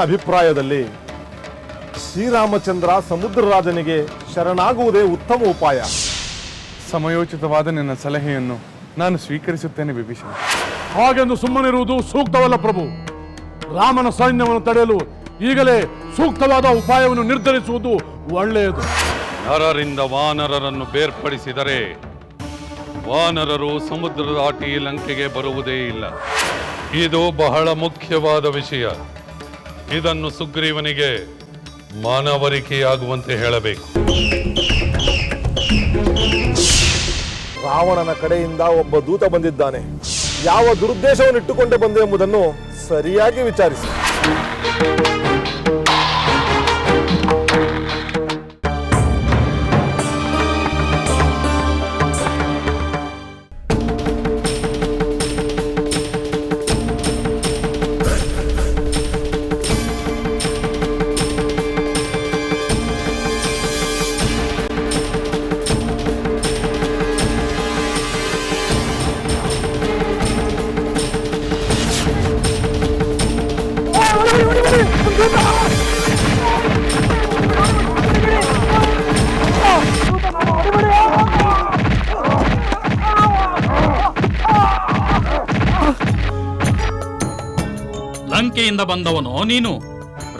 ಅಭಿಪ್ರಾಯದಲ್ಲಿ ಶ್ರೀರಾಮಚಂದ್ರ ಸಮುದ್ರರಾಜನಿಗೆ ಶರಣಾಗುವುದೇ ಉತ್ತಮ ಉಪಾಯ. ಸಮಯೋಚಿತವಾದ ನಿನ್ನ ಸಲಹೆಯನ್ನು ನಾನು ಸ್ವೀಕರಿಸುತ್ತೇನೆ ವಿಭೀಷಣ. ಹಾಗೆಂದು ಸುಮ್ಮನಿರುವುದು ಸೂಕ್ತವಲ್ಲ ಪ್ರಭು. ರಾಮನ ಸೈನ್ಯವನ್ನು ತಡೆಯಲು ಈಗಲೇ ಸೂಕ್ತವಾದ ಉಪಾಯವನ್ನು ನಿರ್ಧರಿಸುವುದು ಒಳ್ಳೆಯದು. ನರರಿಂದ ವಾನರರನ್ನು ಬೇರ್ಪಡಿಸಿದರೆ ವಾನರರು ಸಮುದ್ರ ದಾಟಿ ಲಂಕೆಗೆ ಬರುವುದೇ ಇಲ್ಲ. ಇದು ಬಹಳ ಮುಖ್ಯವಾದ ವಿಷಯ. ಇದನ್ನು ಸುಗ್ರೀವನಿಗೆ ಮಾನವರಿಕೆಯಾಗುವಂತೆ ಹೇಳಬೇಕು. ರಾವಣನ ಕಡೆಯಿಂದ ಒಬ್ಬ ದೂತ ಬಂದಿದ್ದಾನೆ. ಯಾವ ದುರುದ್ದೇಶವನ್ನು ಇಟ್ಟುಕೊಂಡೇ ಬಂದೆ ಎಂಬುದನ್ನು ಸರಿಯಾಗಿ ವಿಚಾರಿಸಿ. ಬಂದವನೋ ನೀನು?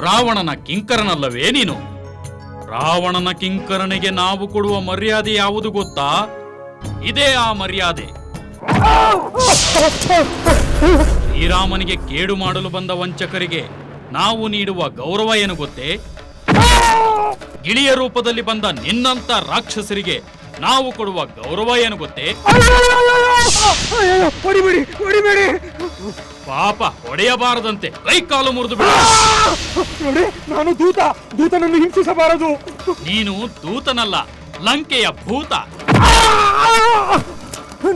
ರಾವಣನ ಕಿಂಕರನಲ್ಲವೇ ನೀನು? ರಾವಣನ ಕಿಂಕರನಿಗೆ ನಾವು ಕೊಡುವ ಮರ್ಯಾದೆ ಯಾವುದು ಗೊತ್ತಾ? ಇದೇ ಆ ಮರ್ಯಾದೆ. ಶ್ರೀರಾಮನಿಗೆ ಕೇಡು ಮಾಡಲು ಬಂದ ವಂಚಕರಿಗೆ ನಾವು ನೀಡುವ ಗೌರವ ಏನು ಗೊತ್ತೇ? ಗಿಳಿಯ ರೂಪದಲ್ಲಿ ಬಂದ ನಿನ್ನಂತ ರಾಕ್ಷಸರಿಗೆ ನಾವು ಕೊಡುವ ಗೌರವ ಏನು ಗೊತ್ತೇ? ಪಾಪ ಹೊಡೆಯಬಾರದಂತೆ. ಕೈ ಕಾಲು ಮುರಿದು ಬಿಡ. ನೋಡಿ ನಾನು ದೂತ. ದೂತನನ್ನು ಹಿಂಸಿಸಬಾರದು. ನೀನು ದೂತನಲ್ಲ ಲಂಕೆಯ ಭೂತ.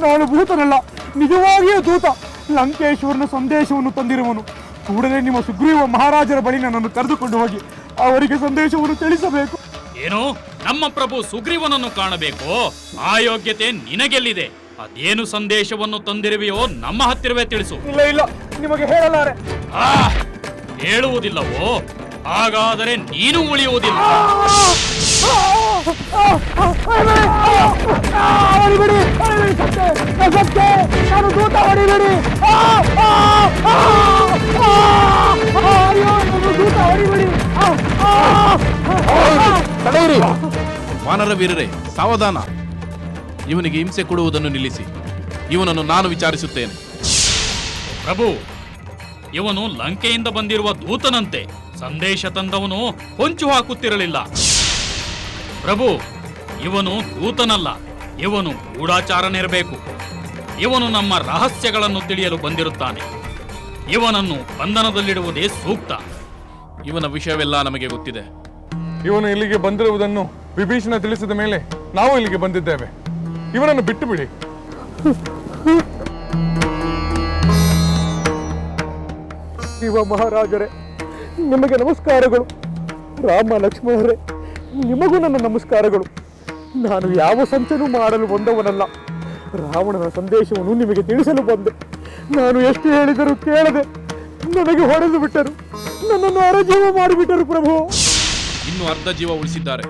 ನಾನು ಭೂತನಲ್ಲ ನಿಜವಾಗಿಯೂ ದೂತ. ಲಂಕೇಶ್ವರನ ಸಂದೇಶವನ್ನು ತಂದಿರುವನು. ಕೂಡಲೇ ನಿಮ್ಮ ಸುಗ್ರೀವ ಮಹಾರಾಜರ ಬಳಿ ನನ್ನನ್ನು ಕರೆದುಕೊಂಡು ಹೋಗಿ ಅವರಿಗೆ ಸಂದೇಶವನ್ನು ತಿಳಿಸಬೇಕು. ಏನು? ನಮ್ಮ ಪ್ರಭು ಸುಗ್ರೀವನನ್ನು ಕಾಣಬೇಕು? ಆ ಯೋಗ್ಯತೆ ನಿನಗೆಲ್ಲಿದೆ? ಅದೇನು ಸಂದೇಶವನ್ನು ತಂದಿರುವೆಯೋ ನಮ್ಮ ಹತ್ತಿರವೇ ತಿಳಿಸು ಇಲ್ಲ ಇಲ್ಲ ನಿಮಗೆ ಹೇಳಲಾರೆ ಆ ಹೇಳುವುದಿಲ್ಲವೋ ಹಾಗಾದರೆ ನೀನು ಉಳಿಯುವುದಿಲ್ಲ. ವಾನರ ವೀರರೇ ಸಾವಧಾನ ಇವನಿಗೆ ಹಿಂಸೆ ಕೊಡುವುದನ್ನು ನಿಲ್ಲಿಸಿ. ಇವನನ್ನು ನಾನು ವಿಚಾರಿಸುತ್ತೇನೆ. ಪ್ರಭು ಇವನು ಲಂಕೆಯಿಂದ ಬಂದಿರುವ ದೂತನಂತೆ. ಸಂದೇಶ ತಂದವನು ಹೊಂಚು ಹಾಕುತ್ತಿರಲಿಲ್ಲ. ಪ್ರಭು ಇವನು ದೂತನಲ್ಲ. ಇವನು ಗೂಢಾಚಾರನಿರಬೇಕು. ಇವನು ನಮ್ಮ ರಹಸ್ಯಗಳನ್ನು ತಿಳಿಯಲು ಬಂದಿರುತ್ತಾನೆ. ಇವನನ್ನು ಬಂಧನದಲ್ಲಿಡುವುದೇ ಸೂಕ್ತ. ಇವನ ವಿಷಯವೆಲ್ಲ ನಮಗೆ ಗೊತ್ತಿದೆ. ಇವನು ಇಲ್ಲಿಗೆ ಬಂದಿರುವುದನ್ನು ವಿಭೀಷಣ ತಿಳಿಸಿದ ಮೇಲೆ ನಾವು ಇಲ್ಲಿಗೆ ಬಂದಿದ್ದೇವೆ. ಇವನನ್ನು ಬಿಟ್ಟು ಬಿಡಿ ಶಿವ ಮಹಾರಾಜರೇ ನಿಮಗೆ ನಮಸ್ಕಾರಗಳು. ರಾಮ ಲಕ್ಷ್ಮಣರೇ ನಿಮಗೂ ನನ್ನ ನಮಸ್ಕಾರಗಳು. ನಾನು ಯಾವ ಸಂಚನೂ ಮಾಡಲು ಬಂದವನಲ್ಲ. ರಾವಣನ ಸಂದೇಶವನ್ನು ನಿಮಗೆ ತಿಳಿಸಲು ಬಂದೆ. ನಾನು ಎಷ್ಟು ಹೇಳಿದರೂ ಕೇಳದೆ ನನಗೆ ಹೊಡೆದು ಬಿಟ್ಟರು. ನನ್ನನ್ನು ಅರಜೀವ ಮಾಡಿಬಿಟ್ಟರು ಪ್ರಭು. ಇನ್ನು ಅರ್ಧ ಜೀವ ಉಳಿಸಿದ್ದಾರೆ.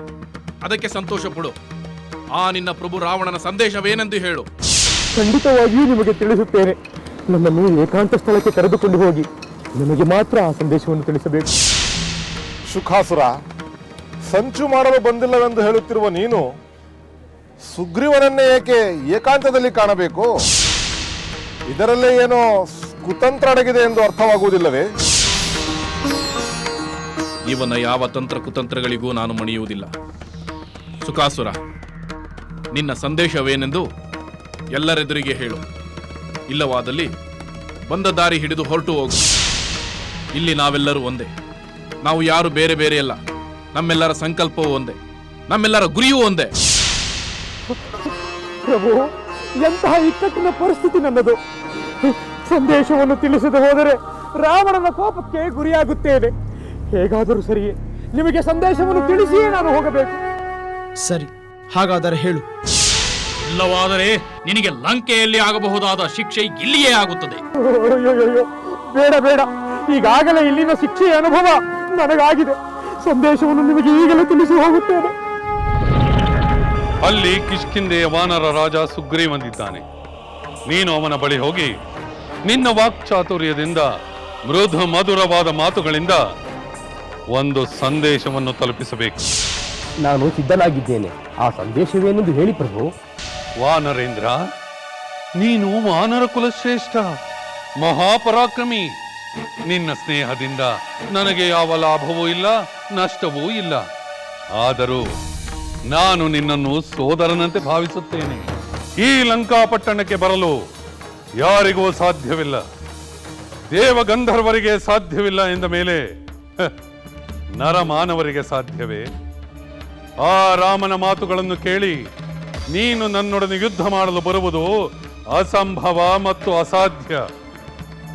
ಅದಕ್ಕೆ ಸಂತೋಷ ಪಡು ಆ ನಿನ್ನ ಪ್ರಭು ರಾವಣನ ಸಂದೇಶವೇನೆಂದು ಹೇಳು. ಖಂಡಿತವಾಗಿಯೂ ನಿಮಗೆ ತಿಳಿಸುತ್ತೇನೆ. ನನ್ನನ್ನು ಏಕಾಂತ ಸ್ಥಳಕ್ಕೆ ಕರೆದುಕೊಂಡು ಹೋಗಿ ನಿಮಗೆ ಮಾತ್ರ ಆ ಸಂದೇಶವನ್ನು ತಿಳಿಸಬೇಕು. ಸುಖಾಸುರ ಸಂಚು ಮಾಡಲು ಬಂದಿಲ್ಲವೆಂದು ಹೇಳುತ್ತಿರುವ ನೀನು ಸುಗ್ರೀವನನ್ನೇ ಏಕೆ ಏಕಾಂತದಲ್ಲಿ ಕಾಣಬೇಕು? ಇದರಲ್ಲೇ ಏನೋ ಕುತಂತ್ರ ಅಡಗಿದೆ ಎಂದು ಅರ್ಥವಾಗುವುದಿಲ್ಲವೇ? ಇವನ ಯಾವ ತಂತ್ರ ಕುತಂತ್ರಗಳಿಗೂ ನಾನು ಮಣಿಯುವುದಿಲ್ಲ. ಸುಖಾಸುರ ನಿನ್ನ ಸಂದೇಶವೇನೆಂದು ಎಲ್ಲರೆದುರಿಗೆ ಹೇಳು. ಇಲ್ಲವಾದಲ್ಲಿ ಬಂದ ದಾರಿ ಹಿಡಿದು ಹೊರಟು ಹೋಗು. ಇಲ್ಲಿ ನಾವೆಲ್ಲರೂ ಒಂದೇ. ನಾವು ಯಾರು ಬೇರೆ ಬೇರೆ ಅಲ್ಲ. ನಮ್ಮೆಲ್ಲರ ಸಂಕಲ್ಪವೂ ಒಂದೇ. ನಮ್ಮೆಲ್ಲರ ಗುರಿಯೂ ಒಂದೇ. ಪ್ರಭು ಎಂತಹ ಇಕ್ಕಟ್ಟಿನ ಪರಿಸ್ಥಿತಿ ನನ್ನದು. ಸಂದೇಶವನ್ನು ತಿಳಿಸದೆ ಹೋದರೆ ರಾವಣನ ಕೋಪಕ್ಕೆ ಗುರಿಯಾಗುತ್ತೇನೆ. ಹೇಗಾದರೂ ಸರಿಯೇ ನಿಮಗೆ ಸಂದೇಶವನ್ನು ತಿಳಿಸಿಯೇ ನಾನು ಹೋಗಬೇಕು. ಸರಿ. ಹಾಗಾದರೆ ಹೇಳು. ಇಲ್ಲವಾದರೆ ನಿನಗೆ ಲಂಕೆಯಲ್ಲಿ ಆಗಬಹುದಾದ ಶಿಕ್ಷೆ ಇಲ್ಲಿಯೇ ಆಗುತ್ತದೆ. ಬೇಡ ಬೇಡ. ಈಗಾಗಲೇ ಇಲ್ಲಿನ ಶಿಕ್ಷೆಯ ಅನುಭವ ನನಗಾಗಿದೆ. ಸಂದೇಶವನ್ನು ನಿಮಗೆ ಈಗಲೇ ತಿಳಿಸಿ ಹೋಗುತ್ತೇನೆ. ಅಲ್ಲಿ ಕಿಷ್ಕಿಂದೆಯ ವಾನರ ರಾಜ ಸುಗ್ರೀವಂದಿದ್ದಾನೆ ನೀನು ಅವನ ಬಳಿ ಹೋಗಿ ನಿನ್ನ ವಾಕ್ಚಾತುರ್ಯದಿಂದ ಮೃದು ಮಧುರವಾದ ಮಾತುಗಳಿಂದ ಒಂದು ಸಂದೇಶವನ್ನು ತಲುಪಿಸಬೇಕು. ನಾನು ಸಿದ್ಧನಾಗಿದ್ದೇನೆ. ಆ ಸಂದೇಶವೇನೆಂದು ಹೇಳಿ ಪ್ರಭು. ವಾನರೇಂದ್ರ, ನೀನು ವಾನರ ಕುಲಶ್ರೇಷ್ಠ, ಮಹಾಪರಾಕ್ರಮಿ. ನಿನ್ನ ಸ್ನೇಹದಿಂದ ನನಗೆ ಯಾವ ಲಾಭವೂ ಇಲ್ಲ, ನಷ್ಟವೂ ಇಲ್ಲ. ಆದರೂ ನಾನು ನಿನ್ನನ್ನು ಸೋದರನಂತೆ ಭಾವಿಸುತ್ತೇನೆ. ಈ ಲಂಕಾಪಟ್ಟಣಕ್ಕೆ ಬರಲು ಯಾರಿಗೂ ಸಾಧ್ಯವಿಲ್ಲ. ದೇವಗಂಧರ್ವರಿಗೆ ಸಾಧ್ಯವಿಲ್ಲ ಎಂದ ಮೇಲೆ ನರಮಾನವರಿಗೆ ಸಾಧ್ಯವೇ? ಆ ರಾಮನ ಮಾತುಗಳನ್ನು ಕೇಳಿ ನೀನು ನನ್ನೊಡನೆ ಯುದ್ಧ ಮಾಡಲು ಬರುವುದು ಅಸಂಭವ ಮತ್ತು ಅಸಾಧ್ಯ.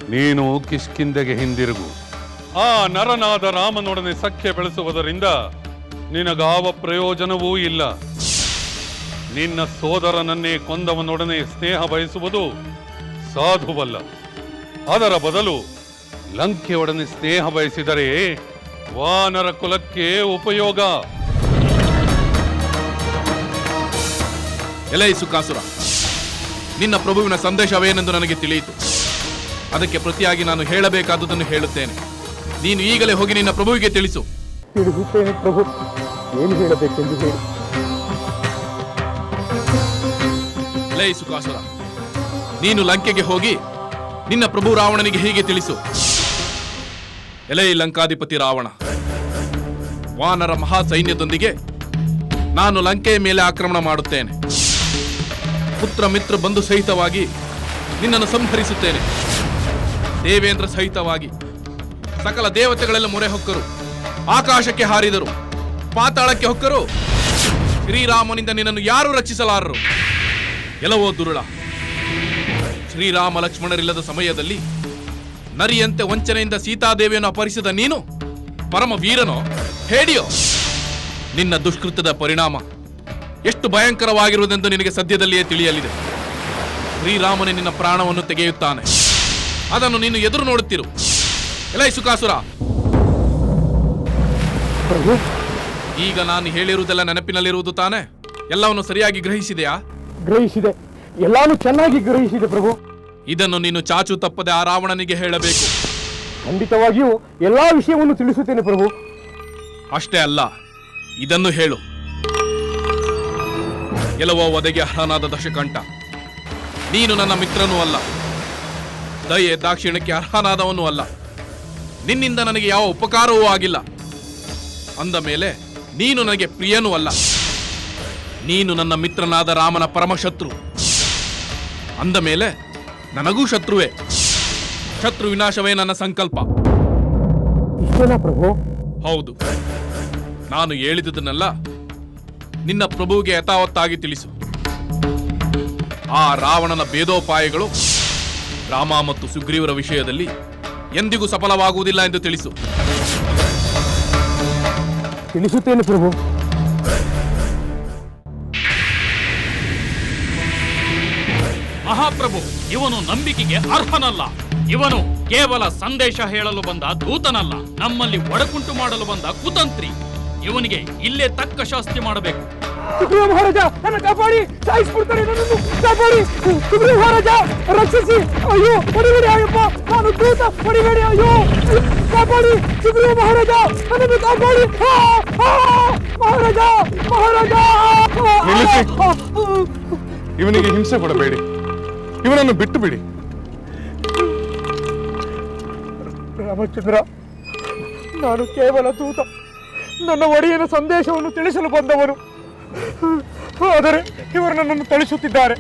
ನೀನು ಕಿಷ್ಕಿಂದೆಗೆ ಹಿಂದಿರುಗು. ಆ ನರನಾದ ರಾಮನೊಡನೆ ಸಖ್ಯ ಬೆಳೆಸುವುದರಿಂದ ನಿನಗಾವ ಪ್ರಯೋಜನವೂ ಇಲ್ಲ. ನಿನ್ನ ಸೋದರನನ್ನೇ ಕೊಂದವನೊಡನೆ ಸ್ನೇಹ ಬಯಸುವುದು ಸಾಧುವಲ್ಲ. ಅದರ ಬದಲು ಲಂಕೆಯೊಡನೆ ಸ್ನೇಹ ಬಯಸಿದರೆ ವಾನರ ಕುಲಕ್ಕೆ ಉಪಯೋಗ. ಎಲೈ ಸುಖಾಸುರ ನಿನ್ನ ಪ್ರಭುವಿನ ಸಂದೇಶವೇನೆಂದು ನನಗೆ ತಿಳಿಯಿತು. ಅದಕ್ಕೆ ಪ್ರತಿಯಾಗಿ ನಾನು ಹೇಳಬೇಕಾದುದನ್ನು ಹೇಳುತ್ತೇನೆ. ನೀನು ಈಗಲೇ ಹೋಗಿ ನಿನ್ನ ಪ್ರಭುವಿಗೆ ತಿಳಿಸು. ತಿಳಿಸುತ್ತೇನೆ ಪ್ರಭು ಏನು ಹೇಳಬೇಕೆಂದು ಹೇಳಿ. ಸುಖಾಸುರ ನೀನು ಲಂಕೆಗೆ ಹೋಗಿ ನಿನ್ನ ಪ್ರಭು ರಾವಣನಿಗೆ ಹೀಗೆ ತಿಳಿಸು. ಎಲೈ ಲಂಕಾಧಿಪತಿ ರಾವಣ ವಾನರ ಮಹಾ ಸೈನ್ಯದೊಂದಿಗೆ ನಾನು ಲಂಕೆಯ ಮೇಲೆ ಆಕ್ರಮಣ ಮಾಡುತ್ತೇನೆ. ಪುತ್ರ ಮಿತ್ರ ಬಂಧು ಸಹಿತವಾಗಿ ನಿನ್ನನ್ನು ಸಂಹರಿಸುತ್ತೇನೆ. ದೇವೇಂದ್ರ ಸಹಿತವಾಗಿ ಸಕಲ ದೇವತೆಗಳೆಲ್ಲ ಮೊರೆ ಹೊಕ್ಕರು. ಆಕಾಶಕ್ಕೆ ಹಾರಿದರು. ಪಾತಾಳಕ್ಕೆ ಹೊಕ್ಕರು. ಶ್ರೀರಾಮನಿಂದ ನಿನ್ನನ್ನು ಯಾರೂ ರಕ್ಷಿಸಲಾರರು? ಎಲ್ಲವೋ ದುರುಳ. ಶ್ರೀರಾಮ ಲಕ್ಷ್ಮಣರಿಲ್ಲದ ಸಮಯದಲ್ಲಿ ನರಿಯಂತೆ ವಂಚನೆಯಿಂದ ಸೀತಾದೇವಿಯನ್ನು ಅಪಹರಿಸಿದ ನೀನು ಪರಮ ವೀರನೋ ಹೇಡಿಯೋ? ನಿನ್ನ ದುಷ್ಕೃತ್ಯದ ಪರಿಣಾಮ. ಎಷ್ಟು ಭಯಂಕರವಾಗಿರುವುದೆಂದು ನಿನಗೆ ಸದ್ಯದಲ್ಲಿಯೇ ತಿಳಿಯಲಿದೆ. ಶ್ರೀರಾಮನೇ ನಿನ್ನ ಪ್ರಾಣವನ್ನು ತೆಗೆಯುತ್ತಾನೆ. ಅದನ್ನು ನೀನು ಎದುರು ನೋಡುತ್ತಿರು. ಎಲೈ ಸುಖಾಸುರ! ಪ್ರಭು! ಈಗ ನಾನು ಹೇಳಿರುವುದೆಲ್ಲ ನೆನಪಿನಲ್ಲಿರುವುದು ತಾನೆ? ಎಲ್ಲವನ್ನು ಸರಿಯಾಗಿ ಗ್ರಹಿಸಿದೆಯಾ? ಗ್ರಹಿಸಿದೆ. ಎಲ್ಲಾನು ಚೆನ್ನಾಗಿ ಗ್ರಹಿಸಿದೆ ಪ್ರಭು. ಇದನ್ನು ನೀನು ಚಾಚು ತಪ್ಪದೆ ಆ ರಾವಣನಿಗೆ ಹೇಳಬೇಕು. ಖಂಡಿತವಾಗಿಯೂ ಎಲ್ಲಾ ವಿಷಯವನ್ನು ತಿಳಿಸುತ್ತೇನೆ ಪ್ರಭು. ಅಷ್ಟೇ ಅಲ್ಲ ಇದನ್ನು ಹೇಳು. ಗೆಲುವ ಒದಗಿ ಅರ್ಹನಾದ ದಶಕಂಠ. ನೀನು ನನ್ನ ಮಿತ್ರನೂ ಅಲ್ಲ. ದಯೆ ದಾಕ್ಷಿಣಕ್ಕೆ ಅರ್ಹನಾದವನೂ ಅಲ್ಲ. ನಿನ್ನಿಂದ ನನಗೆ ಯಾವ ಉಪಕಾರವೂ ಆಗಿಲ್ಲ. ಅಂದ ಮೇಲೆ ನೀನು ನನಗೆ ಪ್ರಿಯನೂ ಅಲ್ಲ. ನೀನು ನನ್ನ ಮಿತ್ರನಾದ ರಾಮನ ಪರಮಶತ್ರು. ಅಂದ ಮೇಲೆ ನನಗೂ ಶತ್ರುವೇ. ಶತ್ರು ವಿನಾಶವೇ ನನ್ನ ಸಂಕಲ್ಪ. ಪ್ರಭು? ಹೌದು. ನಾನು ಹೇಳಿದುದನ್ನೆಲ್ಲ ನಿನ್ನ ಪ್ರಭುವಿಗೆ ಯಥಾವತ್ತಾಗಿ ತಿಳಿಸು. ಆ ರಾವಣನ ಭೇದೋಪಾಯಗಳು ರಾಮ ಮತ್ತು ಸುಗ್ರೀವರ ವಿಷಯದಲ್ಲಿ ಎಂದಿಗೂ ಸಫಲವಾಗುವುದಿಲ್ಲ ಎಂದು ತಿಳಿಸು. ತಿಳಿಸುತ್ತೇನೆ ಪ್ರಭು. ಮಹಾಪ್ರಭು ಇವನು ನಂಬಿಕೆಗೆ ಅರ್ಹನಲ್ಲ. ಇವನು ಕೇವಲ ಸಂದೇಶ ಹೇಳಲು ಬಂದ ದೂತನಲ್ಲ. ನಮ್ಮಲ್ಲಿ ಒಡಕುಂಟು ಮಾಡಲು ಬಂದ ಕುತಂತ್ರಿ. ಇವನಿಗೆ ಇಲ್ಲೇ ತಕ್ಕ ಶಾಸ್ತಿ ಮಾಡಬೇಕು. ಮಹಾರಾಜ ನನ್ನ ಕಾಪಾಡಿ ಸಾಯಿಸ್ಬಿಡ್ತಾರೆ ನನ್ನನ್ನು. ಕಾಪಾಡಿ ಸುಗ್ರೀವ ಮಹಾರಾಜ ರಕ್ಷಿಸಿ. ಅಯ್ಯೋ ಹೊಡಿಬೇಡಿ ಅಯ್ಯಪ್ಪ ನಾನು ದೂತ ಹೊಡಿಬೇಡಿ ಅಯ್ಯೋ. ಕಾಪಾಡಿ ಸುಗ್ರೀವ ಮಹಾರಾಜ ನನ್ನನ್ನು ಕಾಪಾಡಿ. ಆ, ಆ, ಮಹಾರಾಜ ಮಹಾರಾಜ. ಇವನಿಗೆ ಹಿಂಸೆ ಕೊಡಬೇಡಿ. ಇವನನ್ನು ಬಿಟ್ಟು ಬಿಡಿ ರಾಮಚಂದ್ರ ನಾನು ಕೇವಲ ದೂತ. ನನ್ನ ಒಡೆಯನ ಸಂದೇಶವನ್ನು ತಿಳಿಸಲು ಬಂದವರು ಆದರೆ ಇವರು ನನ್ನನ್ನು ತಳಿಸುತ್ತಿದ್ದಾರೆ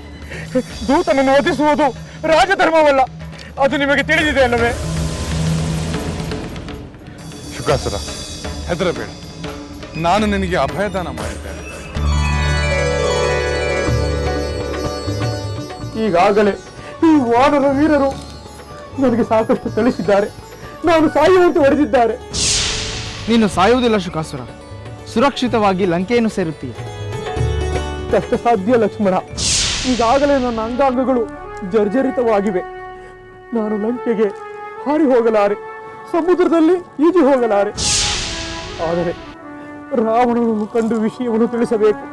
ದೂತನನ್ನು ವಧಿಸುವುದು ರಾಜಧರ್ಮವಲ್ಲ. ಅದು ನಿಮಗೆ ತಿಳಿದಿದೆ ಅಲ್ಲವೇ? ಶುಕಾಸುರ ಹೆದರಬೇಡ. ನಾನು ನಿನಗೆ ಅಭಯದಾನ ಮಾಡಿದ್ದೇನೆ ಈಗಾಗಲೇ ಈ ವಾನರ ವೀರರು ನನಗೆ ಸಾಕಷ್ಟು ತಿಳಿಸಿದ್ದಾರೆ ನಾನು ಸಾಯುವಂತೆ ಹೊಡೆದಿದ್ದಾರೆ. ನೀನು ಸಾಯುವುದಿಲ್ಲ ಶುಕಾಸುರ. ಸುರಕ್ಷಿತವಾಗಿ ಲಂಕೆಯನ್ನು ಸೇರುತ್ತೀಯ. ಕಷ್ಟ ಸಾಧ್ಯ ಲಕ್ಷ್ಮಣ. ಈಗಾಗಲೇ ನನ್ನ ಅಂಗಾಂಗಗಳು ಜರ್ಜರಿತವಾಗಿವೆ. ನಾನು ಲಂಕೆಗೆ ಹಾರಿ ಹೋಗಲಾರೆ, ಸಮುದ್ರದಲ್ಲಿ ಈಜಿ ಹೋಗಲಾರೆ. ಆದರೆ ರಾವಣನನ್ನು ಕಂಡು ವಿಷಯವನ್ನು ತಿಳಿಸಬೇಕು.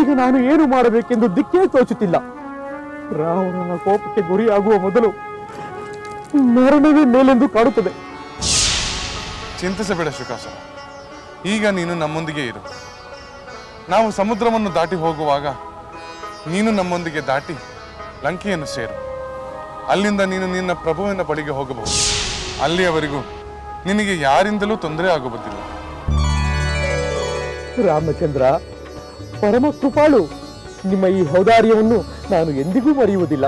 ಈಗ ನಾನು ಏನು ಮಾಡಬೇಕೆಂದು ದಿಕ್ಕೇ ತೋಚುತ್ತಿಲ್ಲ. ರಾವಣನ ಕೋಪಕ್ಕೆ ಗುರಿಯಾಗುವ ಮೊದಲು ಮರಣವೇ ಮೇಲೆಂದು ಕಾಡುತ್ತದೆ. ಚಿಂತಿಸಬೇಡ ಶುಕಾಸ ಈಗ ನೀನು ನಮ್ಮೊಂದಿಗೆ ಇರು. ನಾವು ಸಮುದ್ರವನ್ನು ದಾಟಿ ಹೋಗುವಾಗ ನೀನು ನಮ್ಮೊಂದಿಗೆ ದಾಟಿ ಲಂಕೆಯನ್ನು ಸೇರು. ಅಲ್ಲಿಂದ ನೀನು ನಿನ್ನ ಪ್ರಭುವಿನ ಬಳಿಗೆ ಹೋಗಬಹುದು. ಅಲ್ಲಿಯವರೆಗೂ ನಿನಗೆ ಯಾರಿಂದಲೂ ತೊಂದರೆ ಆಗುವುದಿಲ್ಲ. ರಾಮಚಂದ್ರ, ಪರಮ ಕೃಪಾಳು, ನಿಮ್ಮ ಈ ಔದಾರ್ಯವನ್ನು ನಾನು ಎಂದಿಗೂ ಮರೆಯುವುದಿಲ್ಲ.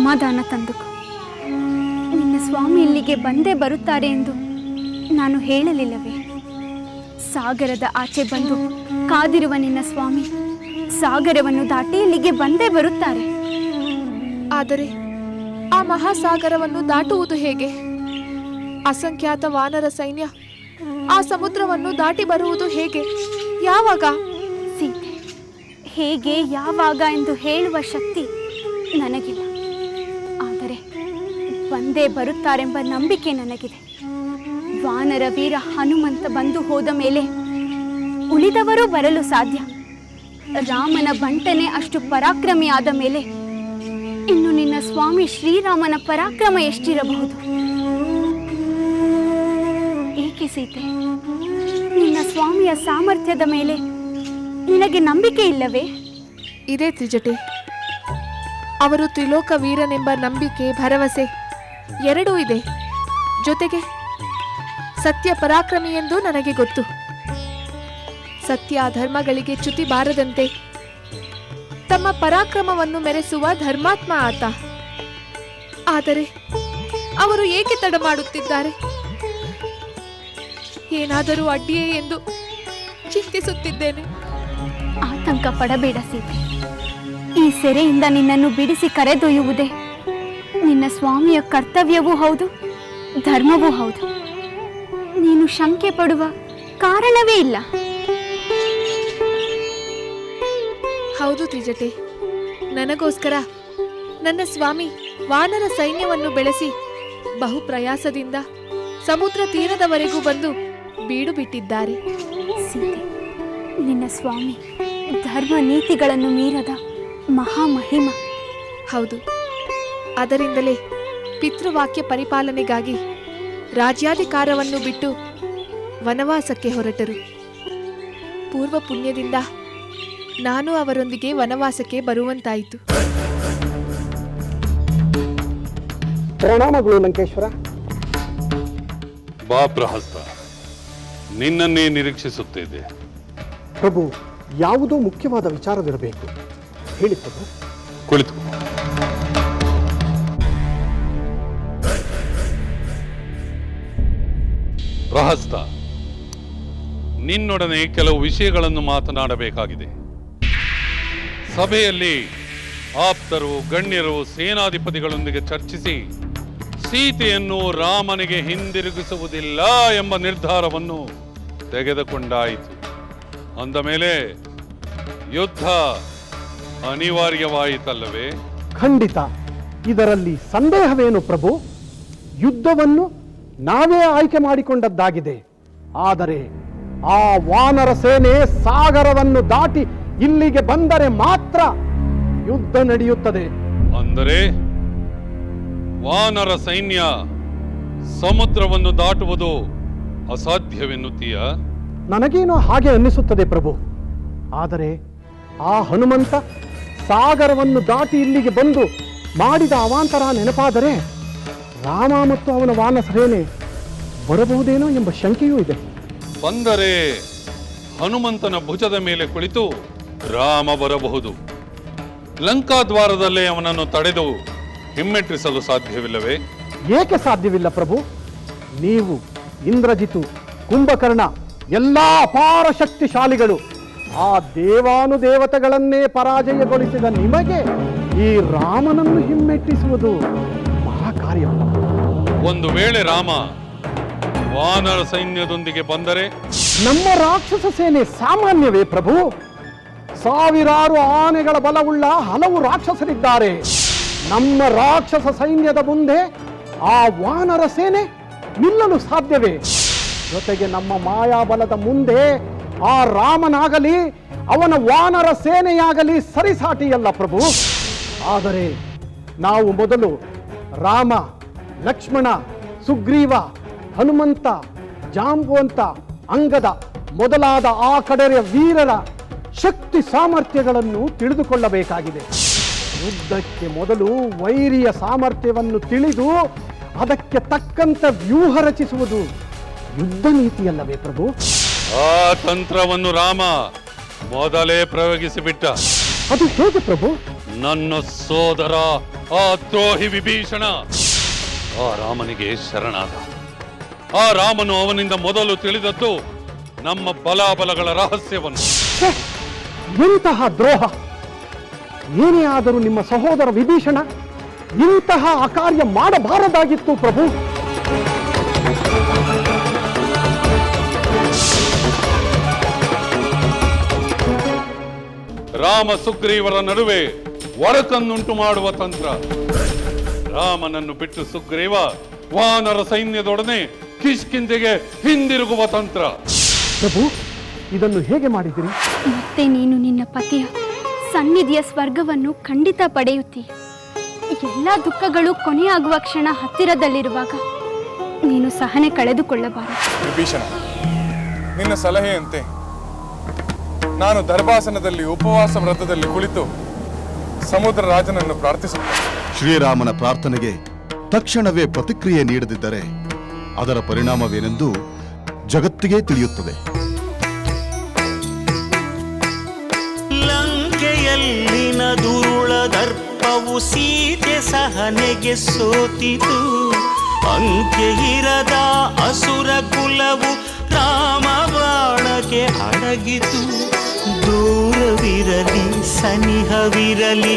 ಸಮಾಧಾನ ತಂದುಕೋ ನಿನ್ನ ಸ್ವಾಮಿ ಇಲ್ಲಿಗೆ ಬಂದೇ ಬರುತ್ತಾರೆ ಎಂದು ನಾನು ಹೇಳಲಿಲ್ಲವೇ? ಸಾಗರದ ಆಚೆ ಬಂದು ಕಾದಿರುವ ನಿನ್ನ ಸ್ವಾಮಿ ಸಾಗರವನ್ನು ದಾಟಿ ಇಲ್ಲಿಗೆ ಬಂದೇ ಬರುತ್ತಾರೆ. ಆದರೆ ಆ ಮಹಾಸಾಗರವನ್ನು ದಾಟುವುದು ಹೇಗೆ? ಅಸಂಖ್ಯಾತ ವಾನರ ಸೈನ್ಯ ಆ ಸಮುದ್ರವನ್ನು ದಾಟಿ ಬರುವುದು ಹೇಗೆ? ಯಾವಾಗ? ಸೀತೆ ಹೇಗೆ ಯಾವಾಗ ಎಂದು ಹೇಳುವ ಶಕ್ತಿ ನನಗಿಲ್ಲ ಬಂದೇ ಬರುತ್ತಾರೆಂಬ ನಂಬಿಕೆ ನನಗಿದೆ. ವಾನರ ವೀರ ಹನುಮಂತ ಬಂದು ಹೋದ ಮೇಲೆ ಉಳಿದವರು ಬರಲು ಸಾಧ್ಯ. ರಾಮನ ಬಂಟನೆ ಅಷ್ಟು ಪರಾಕ್ರಮಿ ಆದ ಮೇಲೆ ಇನ್ನು ನಿನ್ನ ಸ್ವಾಮಿ ಶ್ರೀರಾಮನ ಪರಾಕ್ರಮ ಎಷ್ಟಿರಬಹುದು? ಏಕೆ ಸೀತೆ? ನಿನ್ನ ಸ್ವಾಮಿಯ ಸಾಮರ್ಥ್ಯದ ಮೇಲೆ ನಿನಗೆ ನಂಬಿಕೆ ಇಲ್ಲವೇ? ಇದೇ ತ್ರಿಜಟೆ. ಅವರು ತ್ರಿಲೋಕ ವೀರನೆಂಬ ನಂಬಿಕೆ, ಭರವಸೆ ಎರಡೂ ಇದೆ. ಜೊತೆಗೆ ಸತ್ಯ ಪರಾಕ್ರಮಿ ಎಂದು ನನಗೆ ಗೊತ್ತು. ಸತ್ಯ ಧರ್ಮಗಳಿಗೆ ಚ್ಯುತಿ ಬಾರದಂತೆ ತಮ್ಮ ಪರಾಕ್ರಮವನ್ನು ಮೆರೆಸುವ ಧರ್ಮಾತ್ಮ ಆತ. ಆದರೆ ಅವರು ಏಕೆ ತಡ ಮಾಡುತ್ತಿದ್ದಾರೆ? ಏನಾದರೂ ಅಡ್ಡಿಯೇ ಎಂದು ಚಿಂತಿಸುತ್ತಿದ್ದೇನೆ. ಆತಂಕ ಪಡಬೇಡ ಸೀತೆ. ಈ ಸೆರೆಯಿಂದ ನಿನ್ನನ್ನು ಬಿಡಿಸಿ ಕರೆದೊಯ್ಯುವುದೇ ನಿನ್ನ ಸ್ವಾಮಿಯ ಕರ್ತವ್ಯವೂ ಹೌದು ಧರ್ಮವೂ ಹೌದು. ನೀನು ಶಂಕೆ ಪಡುವ ಕಾರಣವೇ ಇಲ್ಲ. ಹೌದು ತ್ರಿಜಟೆ ನನಗೋಸ್ಕರ ನನ್ನ ಸ್ವಾಮಿ ವಾನರ ಸೈನ್ಯವನ್ನು ಬೆಳೆಸಿ ಬಹು ಪ್ರಯಾಸದಿಂದ ಸಮುದ್ರ ತೀರದವರೆಗೂ ಬಂದು ಬೀಡು ಬಿಟ್ಟಿದ್ದಾರೆ. ನಿನ್ನ ಸ್ವಾಮಿ ಧರ್ಮ ನೀತಿಗಳನ್ನು ಮೀರದ ಮಹಾಮಹಿಮ. ಹೌದು. ಅದರಿಂದಲೇ ಪಿತೃವಾಕ್ಯ ಪರಿಪಾಲನೆಗಾಗಿ ರಾಜ್ಯಾಧಿಕಾರವನ್ನು ಬಿಟ್ಟು ವನವಾಸಕ್ಕೆ ಹೊರಟರು. ಪೂರ್ವ ಪುಣ್ಯದಿಂದ ನಾನು ಅವರೊಂದಿಗೆ ವನವಾಸಕ್ಕೆ ಬರುವಂತಾಯಿತು. ಪ್ರಣಾಮಗಳು ಲಂಕೇಶ್ವರ. ಬಾ ಪ್ರಹಸ್ತ ನಿನ್ನನ್ನೇ ನಿರೀಕ್ಷಿಸುತ್ತಿದ್ದೆ ಪ್ರಭು ಯಾವುದೋ ಮುಖ್ಯವಾದ ವಿಚಾರವಿರಬೇಕು. ಹೇಳಿ ಪ್ರಭು. ಕುಳಿತು ಪ್ರಹಸ್ತ ನಿನ್ನೊಡನೆ ಕೆಲವು ವಿಷಯಗಳನ್ನು ಮಾತನಾಡಬೇಕಾಗಿದೆ. ಸಭೆಯಲ್ಲಿ ಆಪ್ತರು, ಗಣ್ಯರು, ಸೇನಾಧಿಪತಿಗಳೊಂದಿಗೆ ಚರ್ಚಿಸಿ, ಸೀತೆಯನ್ನು ರಾಮನಿಗೆ ಹಿಂದಿರುಗಿಸುವುದಿಲ್ಲ ಎಂಬ ನಿರ್ಧಾರವನ್ನು ತೆಗೆದುಕೊಂಡಾಯಿತು. ಅಂದ ಮೇಲೆ ಯುದ್ಧ ಅನಿವಾರ್ಯವಾಯಿತಲ್ಲವೇ? ಖಂಡಿತ. ಇದರಲ್ಲಿ ಸಂದೇಹವೇನು ಪ್ರಭು? ಯುದ್ಧವನ್ನು ನಾವೇ ಆಯ್ಕೆ ಮಾಡಿಕೊಂಡದ್ದಾಗಿದೆ. ಆದರೆ ಆ ವಾನರ ಸೇನೆ ಸಾಗರವನ್ನು ದಾಟಿ ಇಲ್ಲಿಗೆ ಬಂದರೆ ಮಾತ್ರ ಯುದ್ಧ ನಡೆಯುತ್ತದೆ. ಅಂದರೆ ವಾನರ ಸೈನ್ಯ ಸಮುದ್ರವನ್ನು ದಾಟುವುದು ಅಸಾಧ್ಯವೆನ್ನುತ್ತೀಯ? ನನಗೇನೋ ಹಾಗೆ ಅನ್ನಿಸುತ್ತದೆ ಪ್ರಭು. ಆದರೆ ಆ ಹನುಮಂತ ಸಾಗರವನ್ನು ದಾಟಿ ಇಲ್ಲಿಗೆ ಬಂದು ಮಾಡಿದ ಅವಾಂತರ ನೆನಪಾದರೆ ರಾಮ ಮತ್ತು ಅವನ ವಾನ ಸೇನೆ ಬರಬಹುದೇನೋ ಎಂಬ ಶಂಕೆಯೂ ಇದೆ. ಬಂದರೆ ಹನುಮಂತನ ಭುಜದ ಮೇಲೆ ಕುಳಿತು ರಾಮ ಬರಬಹುದು. ಲಂಕಾ ದ್ವಾರದಲ್ಲೇ ಅವನನ್ನು ತಡೆದು ಹಿಮ್ಮೆಟ್ಟಿಸಲು ಸಾಧ್ಯವಿಲ್ಲವೇ? ಏಕೆ ಸಾಧ್ಯವಿಲ್ಲ ಪ್ರಭು? ನೀವು ಇಂದ್ರಜಿತು ಕುಂಭಕರ್ಣ ಎಲ್ಲಾ ಅಪಾರ ಶಕ್ತಿಶಾಲಿಗಳು ಆ ದೇವಾನುದೇವತೆಗಳನ್ನೇ ಪರಾಜಯಗೊಳಿಸಿದ ನಿಮಗೆ ಈ ರಾಮನನ್ನು ಹಿಮ್ಮೆಟ್ಟಿಸುವುದು ಮಹಾಕಾರ್ಯವಲ್ಲ ಒಂದು ವೇಳೆ ರಾಮ ವಾನರ ಸೈನ್ಯದೊಂದಿಗೆ ಬಂದರೆ ನಮ್ಮ ರಾಕ್ಷಸ ಸೇನೆ ಸಾಮಾನ್ಯವೇ ಪ್ರಭು? ಸಾವಿರಾರು ಆನೆಗಳ ಬಲವುಳ್ಳ ಹಲವು ರಾಕ್ಷಸರಿದ್ದಾರೆ. ನಮ್ಮ ರಾಕ್ಷಸ ಸೈನ್ಯದ ಮುಂದೆ ಆ ವಾನರ ಸೇನೆ ನಿಲ್ಲಲು ಸಾಧ್ಯವೇ? ಜೊತೆಗೆ ನಮ್ಮ ಮಾಯಾಬಲದ ಮುಂದೆ ಆ ರಾಮನಾಗಲಿ, ಅವನ ವಾನರ ಸೇನೆಯಾಗಲಿ ಸರಿಸಾಟಿಯಲ್ಲ ಪ್ರಭು. ಆದರೆ ನಾವು ಮೊದಲು ರಾಮ ಲಕ್ಷ್ಮಣ ಸುಗ್ರೀವ ಹನುಮಂತ ಜಾಂಬುವಂತ ಅಂಗದ ಮೊದಲಾದ ಆ ಕಡೆಯ ವೀರರ ಶಕ್ತಿ ಸಾಮರ್ಥ್ಯಗಳನ್ನು ತಿಳಿದುಕೊಳ್ಳಬೇಕಾಗಿದೆ. ಯುದ್ಧಕ್ಕೆ ಮೊದಲು ವೈರಿಯ ಸಾಮರ್ಥ್ಯವನ್ನು ತಿಳಿದು ಅದಕ್ಕೆ ತಕ್ಕಂತ ವ್ಯೂಹ ರಚಿಸುವುದು ಯುದ್ಧ ನೀತಿಯಲ್ಲವೇ ಪ್ರಭು? ಆ ತಂತ್ರವನ್ನು ರಾಮ ಮೊದಲೇ ಪ್ರಯೋಗಿಸಿಬಿಟ್ಟ. ಅದು ಹೇಗೆ ಪ್ರಭು? ನನ್ನ ಸೋದರ ಆ ದ್ರೋಹಿ ವಿಭೀಷಣ. ಆ ರಾಮನಿಗೆ ಶರಣಾದ. ಆ ರಾಮನು ಅವನಿಂದ ಮೊದಲು ತಿಳಿದದ್ದು ನಮ್ಮ ಬಲಾಬಲಗಳ ರಹಸ್ಯವನ್ನು. ಇಂತಹ ದ್ರೋಹ. ಏನೇ ಆದರೂ ನಿಮ್ಮ ಸಹೋದರ ವಿಭೀಷಣ ಇಂತಹ ಅಕಾರ್ಯ ಮಾಡಬಾರದಾಗಿತ್ತು ಪ್ರಭು. ರಾಮ ಸುಗ್ರೀವರ ನಡುವೆ ಒಡಕನ್ನುಂಟು ಮಾಡುವ ತಂತ್ರ. ರಾಮನನ್ನು ಬಿಟ್ಟು ಸುಗ್ರೀವ ವಾನರ ಸೈನ್ಯದೊಡನೆ ಕಿಷ್ಕಿಂದೆಗೆ ಹಿಂದಿರುಗುವ ತಂತ್ರ. ಪ್ರಭು ಇದನ್ನು ಹೇಗೆ ಮಾಡಿದಿರಿ ಮತ್ತೆ ನೀನು ನಿನ್ನ ಪತಿಯ ಸನ್ನಿಧಿಯ ಸ್ವರ್ಗವನ್ನು ಖಂಡಿತ ಪಡೆಯುತ್ತಿ. ಎಲ್ಲ ದುಃಖಗಳು ಕೊನೆಯಾಗುವ ಕ್ಷಣ ಹತ್ತಿರದಲ್ಲಿರುವಾಗ ನೀನು ಸಹನೆ ಕಳೆದುಕೊಳ್ಳಬಾರದು. ವಿಭೀಷಣ ನಿನ್ನ ಸಲಹೆಯಂತೆ ನಾನು ದರ್ಭಾಸನದಲ್ಲಿ ಉಪವಾಸ ವ್ರತದಲ್ಲಿ ಕುಳಿತು ಸಮುದ್ರ ರಾಜನನ್ನು ಪ್ರಾರ್ಥಿಸುತ್ತೇನೆ. ಶ್ರೀರಾಮನ ಪ್ರಾರ್ಥನೆಗೆ ತಕ್ಷಣವೇ ಪ್ರತಿಕ್ರಿಯೆ ನೀಡದಿದ್ದರೆ ಅದರ ಪರಿಣಾಮವೇನೆಂದು ಜಗತ್ತಿಗೆ ತಿಳಿಯುತ್ತದೆ. ಲಂಕೆಯಲ್ಲಿನ ದುರುಳ ದರ್ಪವು ಸೀತೆ ಸಹನೆಗೆ ಸೋತಿತು. ಅಂಕೆ ಇರದ ಅಸುರ ಕುಲವು ರಾಮ ಬಾಣಕ್ಕೆ ಅಡಗಿತು. ದೂರವಿರಲಿ, ಸನಿಹವಿರಲಿ